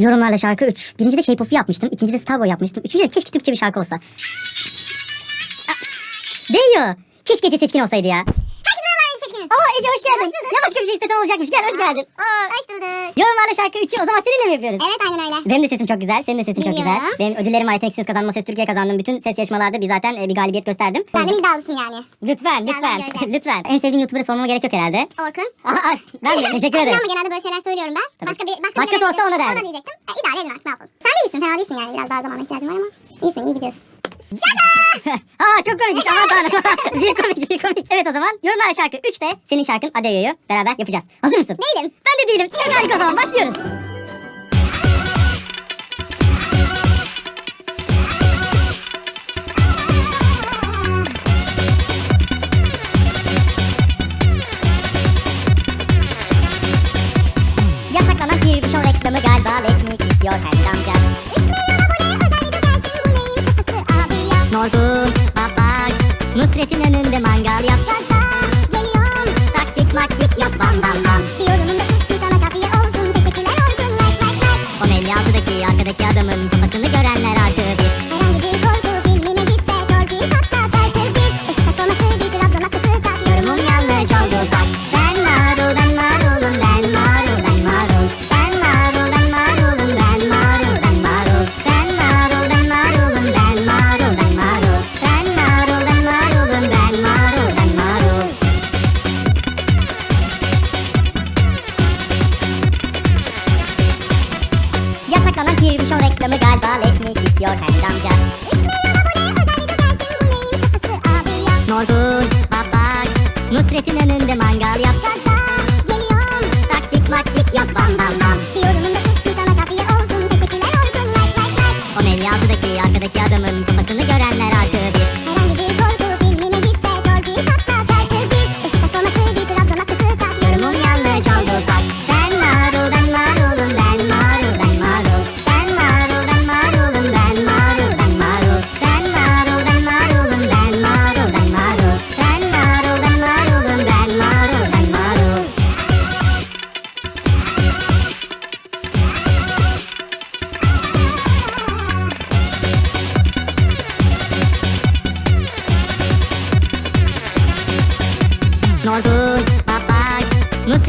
Yorumlarla şarkı 3. Birinci de Shape of You yapmıştım. İkinci de Starboy yapmıştım. Üçüncü de keşke Türkçe bir şarkı olsa. Aa, Değiyor. Keşke Ece seçkin olsaydı ya. Ece hoş geldin. Hoş bulduk. Ya başka bir şey istesen olacakmış. Gel hoş geldin. Hoş bulduk. Yorumlarla şarkı 3'ü o zaman seninle mi yapıyoruz? Evet aynen öyle. Benim de sesim çok güzel. Senin de sesin çok güzel. Benim ödüllerim var. Yeteneksiz kazanma ses Türkiye kazandım. Bütün ses yarışmalarda bir zaten e, bir galibiyet gösterdim. Benden iddialısın yani. Lütfen lütfen göreceğiz. lütfen. En sevdiğin YouTuber'ı sormama gerek yok herhalde. Orkun. Aa, ben de teşekkür ederim. Ama genelde böyle şeyler söylüyorum ben. Tabii. Başka bir başka Başkası bir olsa ona derdim. Ona diyecektim. E, idare edin artık ne yapalım. Sen de iyisin fena değilsin yani. Biraz daha zamana ihtiyacım var ama. İyisin iyi gidiyorsun. Aa çok komikmiş aman tanrım. bir komik bir komik. Evet o zaman yorumlar şarkı 3 de senin şarkın Adeyo'yu beraber yapacağız. Hazır mısın? Değilim. Ben de değilim. Çok harika o zaman başlıyoruz. Yasaklanan bir show reklamı galiba Let me kiss your hand amca. Reklamı galiba Let me kiss your hand amca. 3 milyon abone özellikle gelsin bu neyin kafası abi ya. Norgun, babak, Nusret'in önünde mangal yap. Gaza geliyorum. Taktik maktik yap bam bam bam. Bir yorumum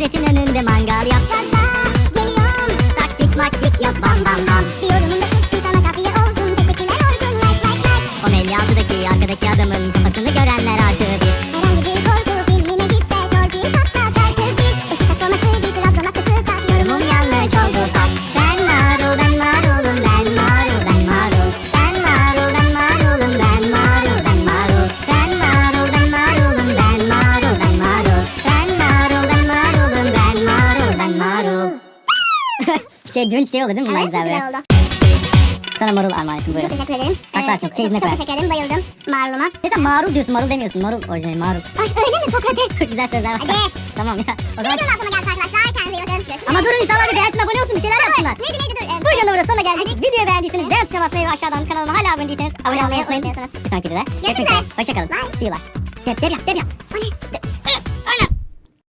Nusret'in önünde mangal yap. Gaza geliyorum. Taktik maktik yap bam bam bam. Bir yorumum da tutsun sana kafiye olsun. Teşekkürler Orkun like like like. O 56'daki arkadaki adamın şey dün şey oldu değil mi? Bunlar Evet, güzel çok güzel böyle. oldu. Sana marul armağan ettim Çok buyurun. teşekkür ederim. Saklarsın, çok, çeyizine çok, çok teşekkür ederim. Bayıldım. Maruluma. Neden marul diyorsun marul demiyorsun. Marul orijinal marul. Ay öyle mi Sokrates? Çok güzel sözler var. Hadi. tamam ya. O zaman... videonun sonuna geldik arkadaşlar. Kendinize iyi bakın. Görüşürüz. Ama durun insanlar bir beğensin abone olsun bir şeyler yapsınlar. Neydi neydi dur. Ee, Bu videonun burada sonuna geldik. Videoyu beğendiyseniz beğen tuşuna basmayı ve aşağıdan kanalıma hala abone değilseniz abone olmayı unutmayın. Bir sonraki videoda. Görüşmek üzere. üzere. Hoşçakalın. Bye. See you. Deb, deb yap, deb yap. O ne?